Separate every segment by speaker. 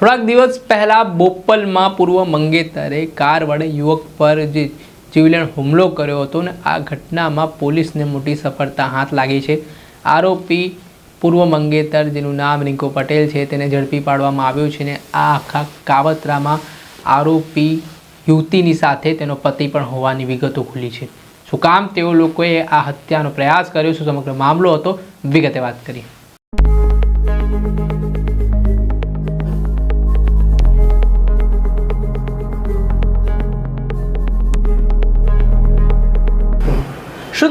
Speaker 1: થોડાક દિવસ પહેલાં બોપલમાં પૂર્વ મંગેતરે કાર વડે યુવક પર જે જીવલેણ હુમલો કર્યો હતો ને આ ઘટનામાં પોલીસને મોટી સફળતા હાથ લાગી છે. આરોપી પૂર્વ મંગેતર, જેનું નામ રિંકો પટેલ છે, તેને ઝડપી પાડવામાં આવ્યો છે ને આ આખા કાવતરામાં આરોપી યુવતીની સાથે તેનો પતિ પણ હોવાની વિગતો ખુલી છે. શું કામ? તેઓ લોકોએ આ હત્યાનો પ્રયાસ કર્યો શું સમગ્ર મામલો હતો. વિગતે વાત કરીએ.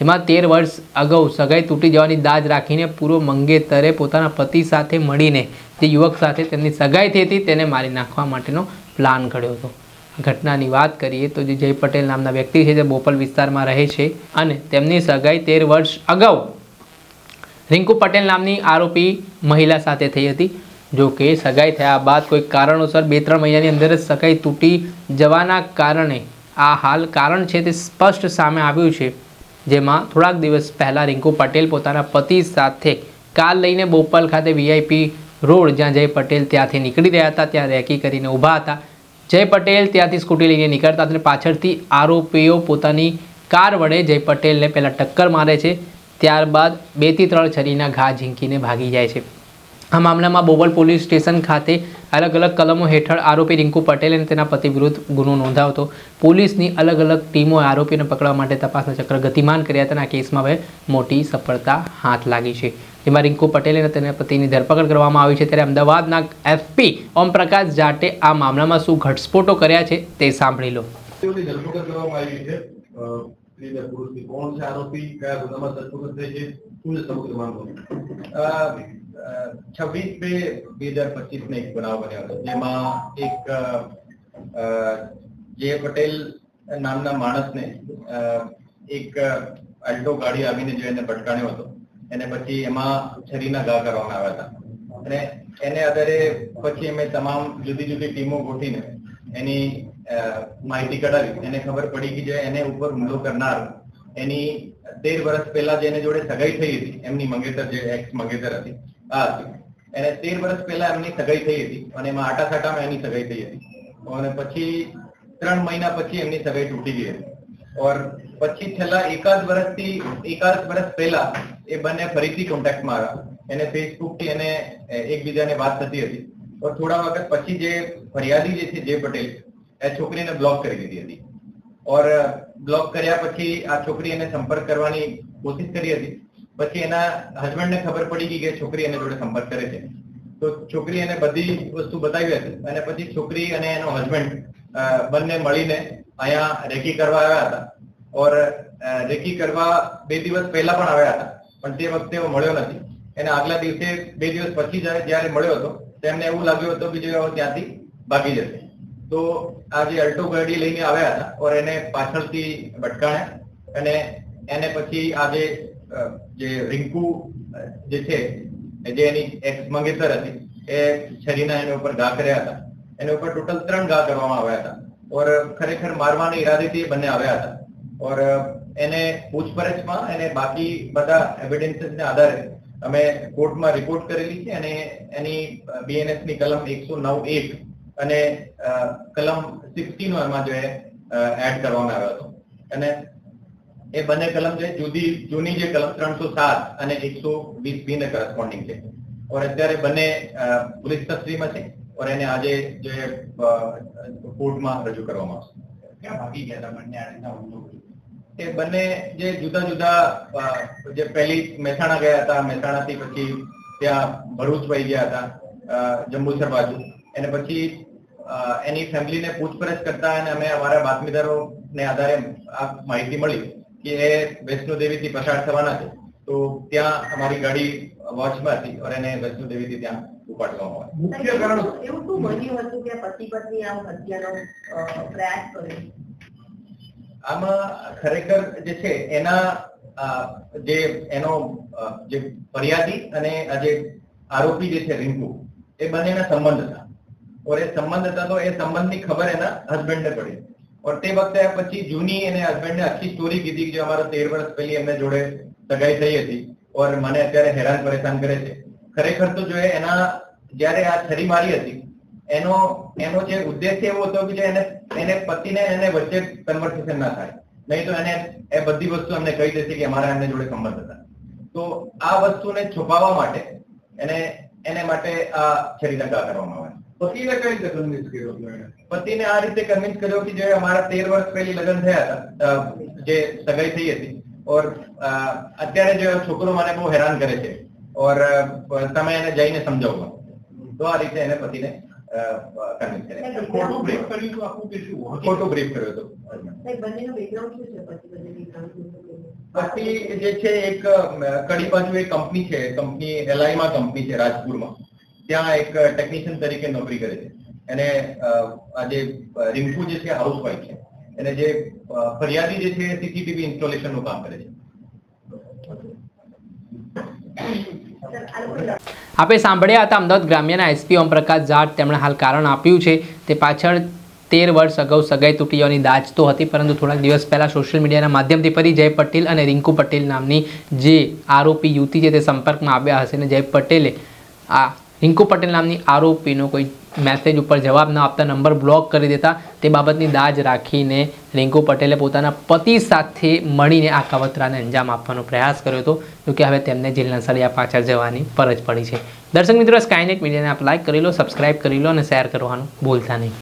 Speaker 1: જેમાં તેર વર્ષ અગાઉ સગાઈ તૂટી જવાની દાજ રાખીને પૂર્વ મંગેતરે પોતાના પતિ સાથે મળીને જે યુવક સાથે તેમની સગાઈ થઈ હતી તેને મારી નાખવા માટેનો પ્લાન ઘડ્યો હતો. ઘટનાની વાત કરીએ તો જે જય પટેલ નામના વ્યક્તિ છે જે બોપલ વિસ્તારમાં રહે છે અને તેમની સગાઈ તેર વર્ષ અગાઉ રિંકુ પટેલ નામની આરોપી મહિલા સાથે થઈ હતી. જો કે સગાઈ થયા બાદ કોઈ કારણોસર બે ત્રણ મહિનાની અંદર જ સગાઈ તૂટી જવાના કારણે આ હાલ કારણ છે તે સ્પષ્ટ સામે આવ્યું છે. જેમાં થોડાક દિવસ પહેલાં રિંકુ પટેલ પોતાના પતિ સાથે કાર લઈને બોપલ ખાતે વીઆઈપી રોડ જ્યાં જય પટેલ ત્યાંથી નીકળી રહ્યા હતા, ત્યાં રેકી કરીને ઊભા હતા. જય પટેલ ત્યાંથી સ્કૂટી લઈને નીકળતા અને પાછળથી આરોપીઓ પોતાની કાર વડે જય પટેલને પહેલાં ટક્કર મારે છે, ત્યારબાદ બેથી ત્રણ છરીના ઘા ઝીંકીને ભાગી જાય છે. આ મામલામાં બોબલ પોલીસ સ્ટેશન ખાતે અલગ અલગ કલમો હેઠળ આરોપી રિંકુ પટેલ અને તેના પતિ વિરુદ્ધ ગુનો નોંધાવતો. પોલીસની અલગ અલગ ટીમોએ આરોપીને પકડવા માટે તપાસના ચક્ર ગતિમાન કર્યા હતા અને કેસમાં હવે મોટી સફળતા હાથ લાગી છે. જેમાં રિંકુ પટેલ અને તેના પતિની ધરપકડ કરવામાં આવી છે ત્યારે અમદાવાદના એસપી ઓમપ્રકાશ જાટે આ મામલામાં શું ઘટસ્ફોટો કર્યા છે તે સાંભળી લો.
Speaker 2: ધરપકડ કરવામાં આવી છે. અ, પુરુષની કોણ છે આરોપી કયા ગુનામાં ધરપકડ થઈ છે શું છે સમગ્ર મામલો
Speaker 3: છવ્વીસ બે બે હજાર પચીસ ને એક બનાવ બન્યો હતો જેમાં એક જે પટેલ નામના માણસને એક અલ્ટો ગાડી આવીને જો એને ભટકાણ્યો હતો એને પછી એમાં છરીના ઘા કરવામાં આવ્યા હતા અને એને આધારે પછી અમે તમામ જુદી જુદી ટીમો ગોઠીને એની માહિતી કઢાવી. એને ખબર પડી કે જે એને ઉપર હુમલો કરનાર, એની તેર વર્ષ પહેલા જેને જોડે સગાઈ થઈ હતી, એમની મંગેતર જે એક્સ મંગેતર હતી, આ હતી. એને તેર વર્ષ પહેલા એમની સગાઈ થઈ હતી અને એમાં આટાસાટામાં એની સગાઈ થઈ હતી. અને પછી ત્રણ મહિના પછી એમની સગાઈ તૂટી ગઈ હતી. ઓર પછી છેલ્લા એકાદ વર્ષથી, એકાદ વર્ષ પહેલા એ બંને ફરીથી કોન્ટેક્ટમાં આવ્યા. એને ફેસબુકથી એને એકબીજાને વાત થતી હતી. ઓર થોડા વખત પછી જે ફરિયાદી જે છે, જે પટેલ એ છોકરીને બ્લોક કરી દીધી હતી. ઓર બ્લોક કર્યા પછી આ છોકરી એને સંપર્ક કરવાની કોશિશ કરી હતી. પછી એના હસબન્ડને ખબર પડી ગઈ કે છોકરી એને જોડે સંપર્ક કરે છે. તો છોકરી એને બધી વસ્તુ બતાવી હતી અને પછી છોકરી અને એનો હસબન્ડ બંને મળીને અહીંયા રેકી કરવા આવ્યા હતા. ઓર રેકી કરવા બે દિવસ પહેલા પણ આવ્યા હતા, પણ તે વખતે એવો મળ્યો નથી. એને આગલા દિવસે બે દિવસ પછી જ્યારે મળ્યો હતો તેમને એવું લાગ્યું હતું કે જો ત્યાંથી ભાગી જશે. તો આ જે અલ્ટો ગાડી લઈને આવ્યા હતા ઓર એને પાછળથી ભટકાણ્યા અને એને પછી આ જે જે રિંકુ જે છે જે એની એક્સ મંગેતર હતી, એ છરીના એના ઉપર ઘા કર્યા હતા. એના ઉપર ટોટલ ત્રણ ઘા કરવામાં આવ્યા હતા. ઓર ખરેખર મારવાના ઈરાદેથી બંને આવ્યા હતા. ઓર એને પૂછપરછમાં એને બાકી બધા એવિડન્સીસ ને આધારે અમે કોર્ટમાં રિપોર્ટ કરેલી છે અને એની બીએનએસની કલમ એકસો નવ એક અને કલમ સિક્સટી નો એમાં જો એડ કરવામાં આવ્યો હતો. અને એ બંને કલમ છે જુદી જૂની જે કલમ ત્રણસો સાત અને એકસો વીસ બી ને કરસ્પોન્ડિંગ છે. ઓર અત્યારે બંને પોલીસ કસ્ટડીમાં છે ઓર એને આજે જે કોર્ટમાં રજૂ કરવામાં આવશે.
Speaker 2: ક્યાં ભાગી ગયા હતા બંને આ હુમલો?
Speaker 3: એ બંને જે જુદા જુદા જે પહેલી મહેસાણા ગયા હતા મહેસાણાથી પછી ત્યાં ભરૂચ વહી ગયા હતા જંબુસર બાજુ. અને પછી એની ફેમિલીને પૂછપરછ કરતા અને અમે અમારા બાતમીદારોને આધારે આ માહિતી મળી કે એ વૈષ્ણોદેવીથી પસાર થવાના છે. તો ત્યાં અમારી ગાડી વોચમાં હતી અને એને વૈષ્ણોદેવીથી ત્યાં ઉપાડવામાં આવી.
Speaker 2: મુખ્ય કારણ
Speaker 4: એવું શું બન્યું હતું કે પતિ પત્ની આમ હત્યાનો પ્રયાસ કર્યો?
Speaker 3: આમાં ખરેખર જે છે એના જે એનો જે ફરિયાદી અને આ જે આરોપી જે છે રિંકુ એ બંનેના સંબંધ હતા. ઓર એ સંબંધ હતા તો એ સંબંધની ખબર એના હસબન્ડને પડી ઓર તે વખતે પછી જૂની એને હસબન્ડને આખી સ્ટોરી કીધી કે અમારા તેર વર્ષ પહેલી એમને જોડે સગાઈ થઈ હતી ઓર મને અત્યારે હેરાન પરેશાન કરે છે ખરેખર તો જો એના જ્યારે આ છરી મારી હતી એનો એનો જે ઉદ્દેશ્ય એવો હતો કે એને એને પતિને એને વચ્ચે કન્વર્સેશન ના થાય નહીં તો એને એ બધી વસ્તુ અમને કહી દેશે કે અમારા એમને જોડે સંબંધ હતા તો આ વસ્તુને છુપાવવા માટે એને એને માટે આ છરી છરીદંગા કરવામાં આવે
Speaker 2: પતિને કઈ રીતે કન્વિન્સ કર્યો
Speaker 3: પતિને આ રીતે કન્વિન્સ કર્યો કે જે અમારા તેર વર્ષ પહેલી લગ્ન થયા હતા જે સગાઈ થઈ હતી. ઓર અત્યારે જે છોકરો મને બહુ હેરાન કરે છે. ઓર તમે એને જઈને સમજાવો. તો આ રીતે એને પતિને કન્વિન્સ કર્યા.
Speaker 2: ખોટું બ્રેક કર્યું હતું આખું કે શું? હતું?
Speaker 3: બ્રીફ કર્યો હતો.
Speaker 4: સાહેબ બેકગ્રાઉન્ડ શું છે? પતિ બંને
Speaker 3: પછી જે છે એક કડી બાજુ એક કંપની છે. કંપની એલઆઈમાં કંપની છે રાજપુરમાં. ત્યાં એક ટેકનિશિયન તરીકે નોકરી કરે છે. એને અ, આ જે જે છે હાઉસવાઈફ છે. એને જે ફરિયાદી જે છે સીસીટીવી ઇન્સ્ટોલેશનનું કામ કરે છે.
Speaker 1: આપણે સાંભળ્યા હતા અમદાવાદ ગ્રામ્યના એસપી ઓમપ્રકાશ જાટ તેમણે હાલ કારણ આપ્યું છે. તે પાછળ તેર વર્ષ અગાઉ સગાઈ તૂટી જવાની દાજ તો હતી પરંતુ થોડાક દિવસ પહેલાં સોશિયલ મીડિયાના માધ્યમથી ફરી જય પટેલ અને રિંકુ પટેલ નામની જે આરોપી યુવતી છે તે સંપર્કમાં આવ્યા હશે અને જય પટેલે આ રિંકુ પટેલ નામની આરોપીનો કોઈ મેસેજ ઉપર જવાબ ન આપતા નંબર બ્લોક કરી દેતા, તે બાબતની દાજ રાખીને રિંકુ પટેલે પોતાના પતિ સાથે મળીને આ કવતરાને અંજામ આપવાનો પ્રયાસ કર્યો હતો જોકે હવે તેમને જેલના સળિયા પાછળ જવાની ફરજ પડી છે. દર્શક મિત્રો સ્કાયનેટ મીડિયાને આપ લાઇક કરી લો સબસ્ક્રાઇબ કરી લો અને શેર કરવાનું ભૂલતા નહીં.